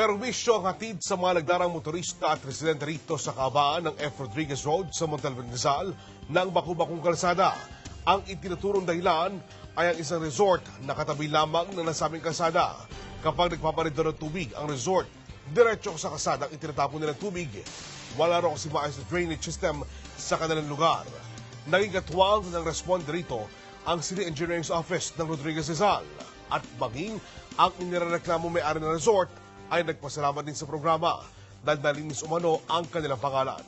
Perwisyo ang hatid sa mga nagdarang motorista at residente rito sa kabaan ng F. Rodriguez Road sa Montalban Rizal ng Bakubakong Kalsada. Ang itinuturong dahilan ay ang isang resort na katabi lamang ng nasabing kalsada. Kapag nagpaparito ng tubig ang resort, diretso sa kalsada ang itinatapon nilang tubig. Wala raw kasi maayos na drainage system sa kanilang lugar. Naging katwang ng responde rito ang City Engineering's Office ng Rodriguez Rizal at maging ang inireklamo may-ari ng resort ay nagpasalamat din sa programa dahil umano ang kanilang pangalan.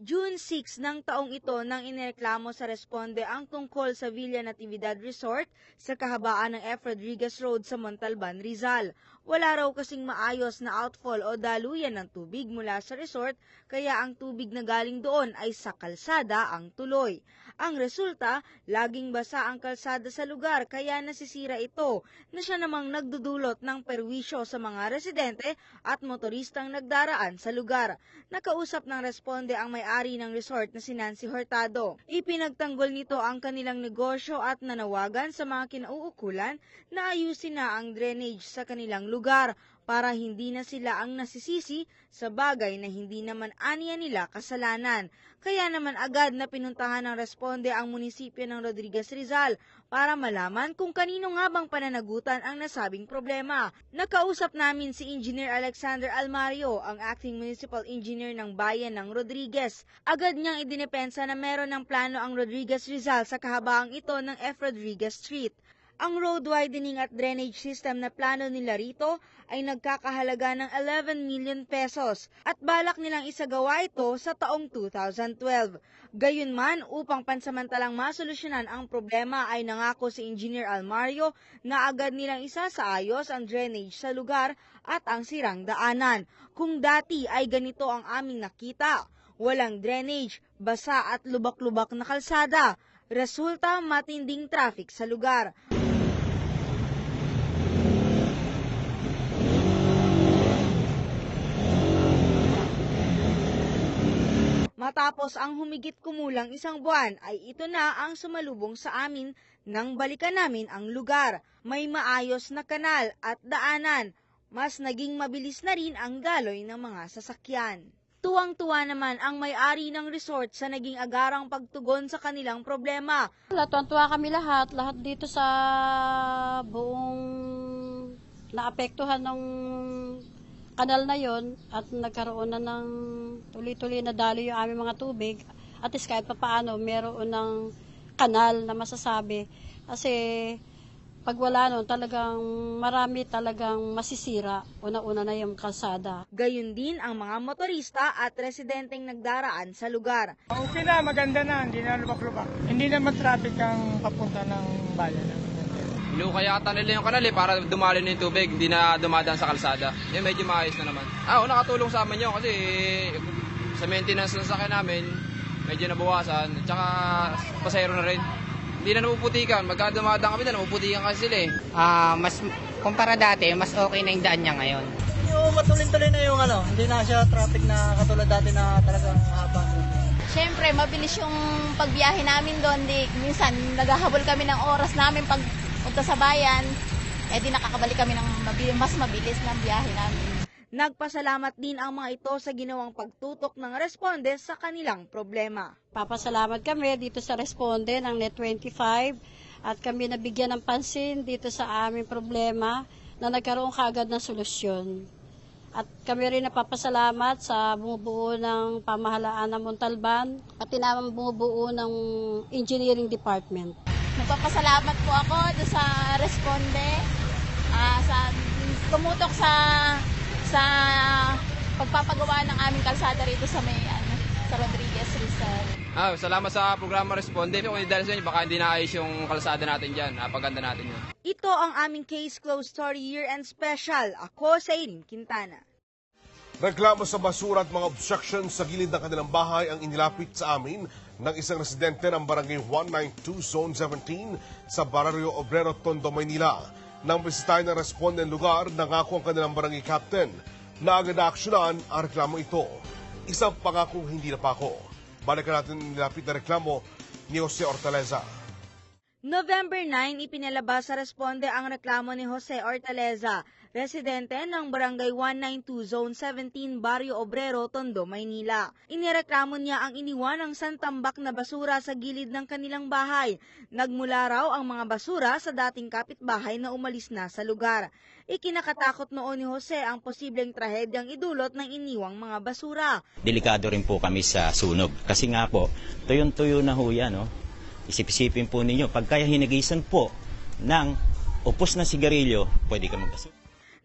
June 6 ng taong ito nang inireklamo sa responde ang tungkol sa Villa Natividad Resort sa kahabaan ng F. Rodriguez Road sa Montalban, Rizal. Wala raw kasing maayos na outfall o daluyan ng tubig mula sa resort kaya ang tubig na galing doon ay sa kalsada ang tuloy. Ang resulta, laging basa ang kalsada sa lugar kaya nasisira ito na siya namang nagdudulot ng perwisyo sa mga residente at motoristang nagdaraan sa lugar. Nakausap ng responde ang may-ari ng resort na si Nancy Hurtado. Ipinagtanggol nito ang kanilang negosyo at nanawagan sa mga kinauukulan na ayusin na ang drainage sa kanilang lugar para hindi na sila ang nasisisi sa bagay na hindi naman aniya nila kasalanan. Kaya naman agad na pinuntahan ng responde ang munisipyo ng Rodriguez Rizal para malaman kung kanino nga bang pananagutan ang nasabing problema. Nakausap namin si Engineer Alexander Almario, ang acting municipal engineer ng bayan ng Rodriguez. Agad niyang idinepensa na meron ng plano ang Rodriguez Rizal sa kahabaang ito ng F. Rodriguez Street. Ang road widening at drainage system na plano nila rito ay nagkakahalaga ng 11 million pesos at balak nilang isagawa ito sa taong 2012. Gayunman, upang pansamantalang masolusyonan ang problema ay nangako si Engineer Almario na agad nilang isasaayos ang drainage sa lugar at ang sirang daanan. Kung dati ay ganito ang aming nakita, walang drainage, basa at lubak-lubak na kalsada, resulta matinding traffic sa lugar. Matapos ang humigit kumulang isang buwan ay ito na ang sumalubong sa amin nang balikan namin ang lugar. May maayos na kanal at daanan. Mas naging mabilis na rin ang galoy ng mga sasakyan. Tuwang-tuwa naman ang may-ari ng resort sa naging agarang pagtugon sa kanilang problema. Tuwan-tuwa kami lahat, lahat dito sa buong naapektuhan ng kanal na yon at nagkaroon na ng tuloy-tuloy na dalo yung aming mga tubig. At least kahit pa paano, meron ng kanal na masasabi. Kasi pag wala nun, talagang marami talagang masisira. Una-una na yung kalsada. Gayun din ang mga motorista at residenteng nagdaraan sa lugar. Okay na, maganda na, hindi na lubak-lubak. Hindi naman traffic ang papunta ng bayan namin. Inukayatan nila yung kanal eh, para dumali na yung tubig, hindi na dumadaan sa kalsada. Yung medyo maayos na naman. Ah, nakatulong sa amin yun kasi sa maintenance ng sakyan namin, medyo nabawasan. Tsaka pasayro na rin. Hindi na namuputikan. Magka dumadaan kami na, namuputikan kasi sila eh. Ah, mas kumpara dati, mas okay na yung daan niya ngayon. Yung matuloy-tuloy na yung ano, hindi na siya traffic na katulad dati na talagang haba. Siyempre, mabilis yung pagbiyahe namin doon. Di, minsan, naghahabol kami ng oras namin pag punta sa bayan. Eh di nakakabalik kami ng mabilis, mas mabilis ng biyahe namin. Nagpasalamat din ang mga ito sa ginawang pagtutok ng responde sa kanilang problema. Papasalamat kami dito sa Responde ng Net25 at kami nabigyan ng pansin dito sa aming problema na nagkaroon kaagad ng solusyon. At kami rin napapasalamat sa bumubuo ng pamahalaan ng Montalban at tinamang bumubuo ng engineering department. Nagpapasalamat po ako doon sa Responde, ah, sa tumutok sa sa pagpapagawa ng aming kalsada rito sa may ano, sa Rodriguez Rizal. Ah, salamat sa programa Responde. Kung hindi dahil sa inyo, baka hindi naayos yung kalsada natin dyan. Napaganda natin yun. Ito ang aming Case Closed Story Year-End Special. Ako sa Eileen Quintana. Reklamo sa basura at mga obstructions sa gilid ng kanilang bahay ang inilapit sa amin ng isang residente ng Barangay 192 Zone 17 sa Barrio Obrero, Tondo, Maynila. Nang bisitahin ng responden lugar, nangako ang kanilang barangay captain na agad aksyonan ang reklamo ito. Isang pangakong hindi napako. Balikan natin nilapit na reklamo ni Jose Ortaleza. November 9, ipinalabas sa responde ang reklamo ni Jose Ortaleza. Residente ng Barangay 192 Zone 17 Barrio Obrero, Tondo, Maynila. Inireklamo niya ang iniwan ng santambak na basura sa gilid ng kanilang bahay. Nagmula raw ang mga basura sa dating kapitbahay na umalis na sa lugar. Ikinakatakot noon ni Jose ang posibleng trahedyang idulot ng iniwang mga basura. delikado rin po kami sa sunog. Kasi nga po, tuyong-tuyo na ho yan, no? Isip-isipin po ninyo, pagka hinigisan po ng upos na sigarilyo, pwede ka magkasunog.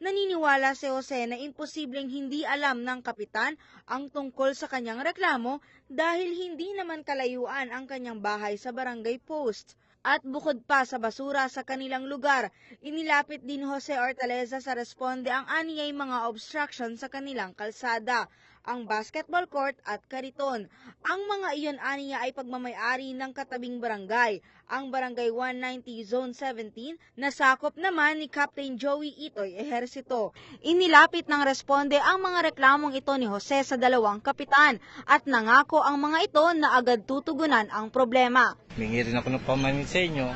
Naniniwala si Jose na imposibleng hindi alam ng kapitan ang tungkol sa kanyang reklamo dahil hindi naman kalayuan ang kanyang bahay sa barangay post. At bukod pa sa basura sa kanilang lugar, inilapit din Jose Ortaleza sa responde ang aniyay mga obstruction sa kanilang kalsada, ang basketball court at kariton. Ang mga iyon aniya ay pagmamayari ng katabing barangay, ang Barangay 190 Zone 17 na sakop naman ni Captain Joey Itoy Ejercito. Inilapit ng responde ang mga reklamong ito ni Jose sa dalawang kapitan at nangako ang mga ito na agad tutugunan ang problema. Mingi rin ako ng pamanin sa inyo.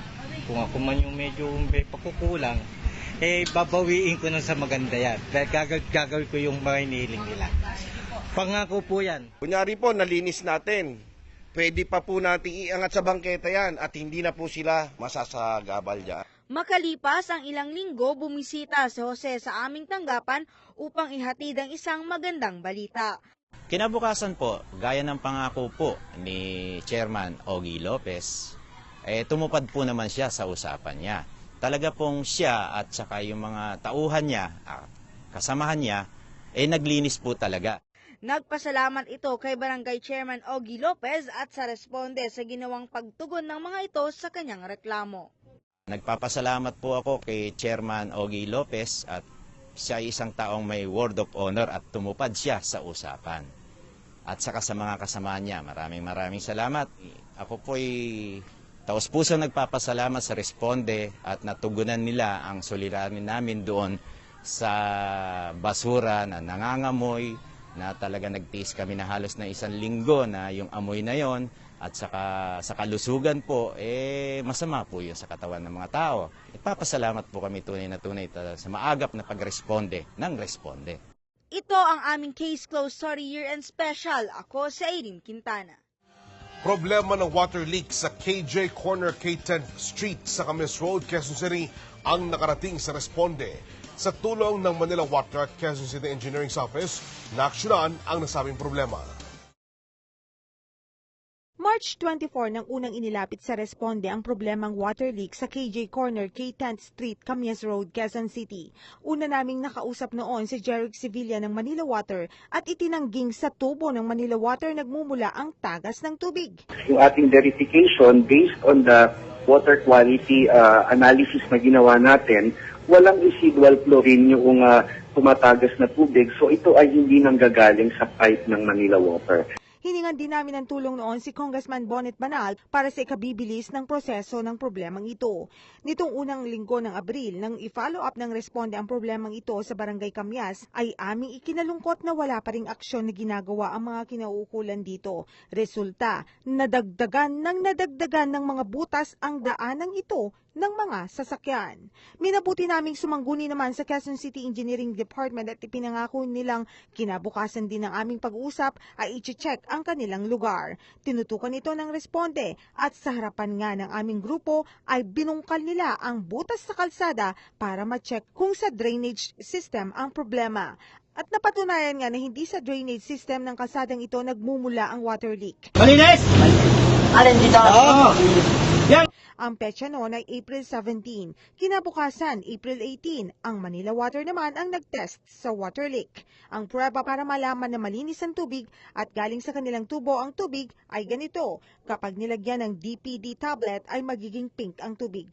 Kung ako man yung medyo may pakukulang, eh babawiin ko na sa maganda yan. Dahil gagawin, ko yung mga inihiling nila. Pangako po yan. Kunyari po, nalinis natin. Pwede pa po natin iangat sa bangketa yan at hindi na po sila masasagabal dyan. Makalipas ang ilang linggo, bumisita si Jose sa aming tanggapan upang ihatid ang isang magandang balita. Kinabukasan po, gaya ng pangako po ni Chairman Ogie Lopez, eh, tumupad po naman siya sa usapan niya. Talaga pong siya at saka yung mga tauhan niya, ah, kasamahan niya, eh naglinis po talaga. Nagpasalamat ito kay Barangay Chairman Ogie Lopez at sa responde sa ginawang pagtugon ng mga ito sa kanyang reklamo. Nagpapasalamat po ako kay Chairman Ogie Lopez at siya ay isang taong may word of honor at tumupad siya sa usapan. At saka sa mga kasama niya, maraming maraming salamat. Ako po'y taos puso nagpapasalamat sa responde at natugunan nila ang solidarin namin doon sa basura na nangangamoy na talaga nagtiis kami na halos na isang linggo na yung amoy na yon at saka sa kalusugan po, eh masama po yun sa katawan ng mga tao. Ipapasalamat po kami tunay na tunay sa maagap na pagresponde ng responde. Ito ang aming Case Closed Story Year End Special. Ako si Aileen Quintana. Problema ng water leak sa KJ Corner K10th Street sa Camis Road, Quezon City ang nakarating sa responde. Sa tulong ng Manila Water at Quezon City Engineering Office, naaksyonan ang nasabing problema. March 24 nang unang inilapit sa responde ang problemang water leak sa KJ Corner, K10th Street, Camias Road, Quezon City. Una naming nakausap noon si Jeric Sevilla ng Manila Water at itinangging sa tubo ng Manila Water nagmumula ang tagas ng tubig. yung ating verification based on the water quality uh, analysis na ginawa natin, walang residual chlorine yung uh, tumatagas na tubig. So ito ay hindi nanggagaling sa pipe ng Manila Water. Hiningan din namin ng tulong noon si Congressman Bonnet Banal para sa ikabibilis ng proseso ng problemang ito. Nitong unang linggo ng Abril, nang i-follow up ng responde ang problemang ito sa Barangay Kamyas, ay aming ikinalungkot na wala pa ring aksyon na ginagawa ang mga kinauukulan dito. Resulta, nadagdagan ng nadagdagan ng mga butas ang daanang ito ng mga sasakyan. Minabuti naming sumangguni naman sa Quezon City Engineering Department at ipinangako nilang kinabukasan din ng aming pag-uusap ay iche-check ang kanilang lugar. Tinutukan ito ng responde at sa harapan nga ng aming grupo ay binungkal nila ang butas sa kalsada para ma-check kung sa drainage system ang problema. At napatunayan nga na hindi sa drainage system ng kalsadang ito nagmumula ang water leak. Ang petsa noon ay April 17. Kinabukasan, April 18, ang Manila Water naman ang nag-test sa water leak. Ang prueba para malaman na malinis ang tubig at galing sa kanilang tubo ang tubig ay ganito. Kapag nilagyan ng DPD tablet ay magiging pink ang tubig.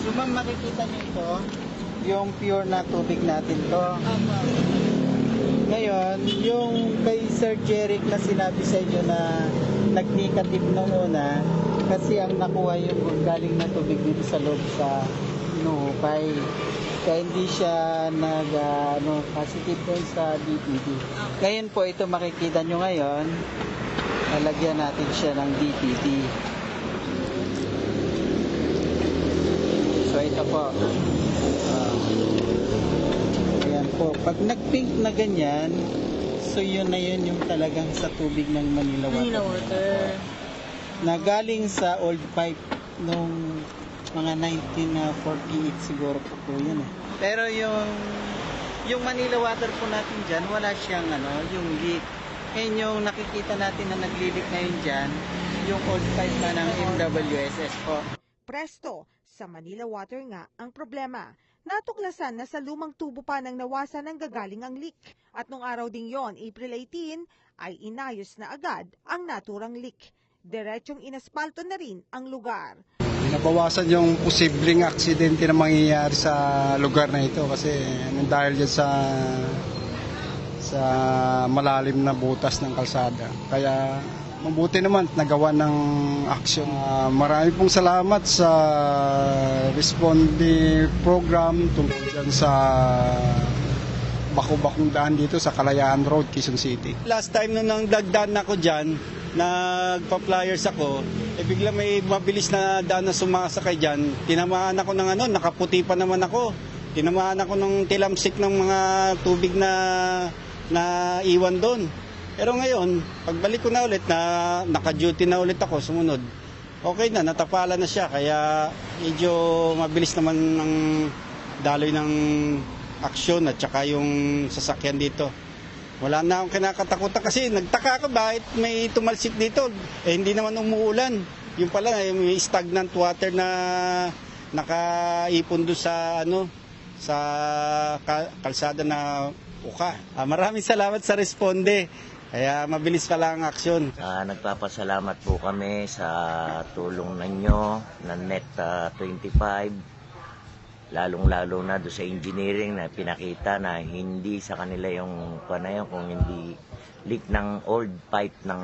So ma'am, makikita niyo ito, yung pure na tubig natin to. Ngayon, yung Sir Jeric na sinabi sa inyo na nag-negative nung una, kasi ang nakuha yung galing na tubig dito sa loob sa Nuhukay. Kaya hindi siya nag, ah, ano, positive sa DPD. Ngayon po, ito makikita nyo ngayon, lalagyan natin siya ng DPD. Opo. Ah. ayan po. Pag nag-pink na ganyan, so yun na yun yung talagang sa tubig ng Manila Water. Manila Water. Na galing sa old pipe nung mga 1948 siguro po po yun eh. Pero yung yung Manila Water po natin dyan, wala siyang ano, yung leak. Ngayon yung nakikita natin na naglilik ngayon dyan, yung old pipe na ng MWSS po. Presto, sa Manila Water nga ang problema. Natuklasan na sa lumang tubo pa ng nawasa ng gagaling ang leak. At nung araw ding yon, April 18, ay inayos na agad ang naturang leak. Diretsyong inaspalto na rin ang lugar. Nabawasan yung posibleng aksidente na mangyayari sa lugar na ito kasi dahil dyan sa sa malalim na butas ng kalsada. Kaya mabuti naman nagawa ng action. Ah, marami pong salamat sa Responde program tungkol dyan sa Bako-Bakong daan dito sa Kalayaan Road, Quezon City. Last time nung nang dagdan ako dyan, nagpa-flyers ako, eh bigla may mabilis na daan na sumasakay dyan. Tinamaan ako ng ano, nakaputi pa naman ako. Tinamaan ako ng tilamsik ng mga tubig na na iwan doon. Pero ngayon, pagbalik ko na ulit, na naka-duty na ulit ako, sumunod. Okay na, natapala na siya. Kaya medyo mabilis naman ng daloy ng aksyon at saka yung sasakyan dito. Wala na akong kinakatakutan kasi nagtaka ako bakit may tumalsik dito. Eh hindi naman umuulan. Yung pala may stagnant water na nakaipon doon sa ano sa ka- kalsada na uka. Ah, maraming salamat sa responde. Kaya mabilis pala ang aksyon. Ah, nagpapasalamat po kami sa tulong ninyo ng NET ah, 25 lalong-lalo na do sa engineering na pinakita na hindi sa kanila yung panayon kung hindi leak ng old pipe ng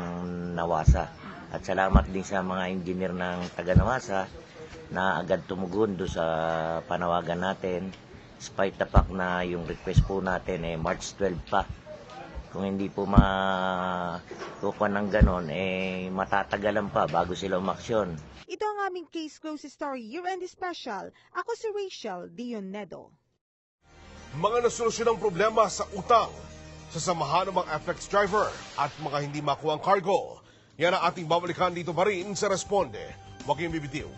Nawasa. At salamat din sa mga engineer ng taga Nawasa na agad tumugon do sa panawagan natin. Despite the fact na yung request po natin eh March 12 pa. Kung hindi po makukuha ng ganon, eh matatagalan pa bago sila umaksyon. Ito ang aming Case Closed Story Year-End Special. Ako si Rachel Dionedo. Mga nasolusyon ng problema sa utang, sa samahan ng mga FX driver at mga hindi makuha ang cargo. Yan ang ating babalikan dito pa rin sa Responde. Huwag kayong bibitiw.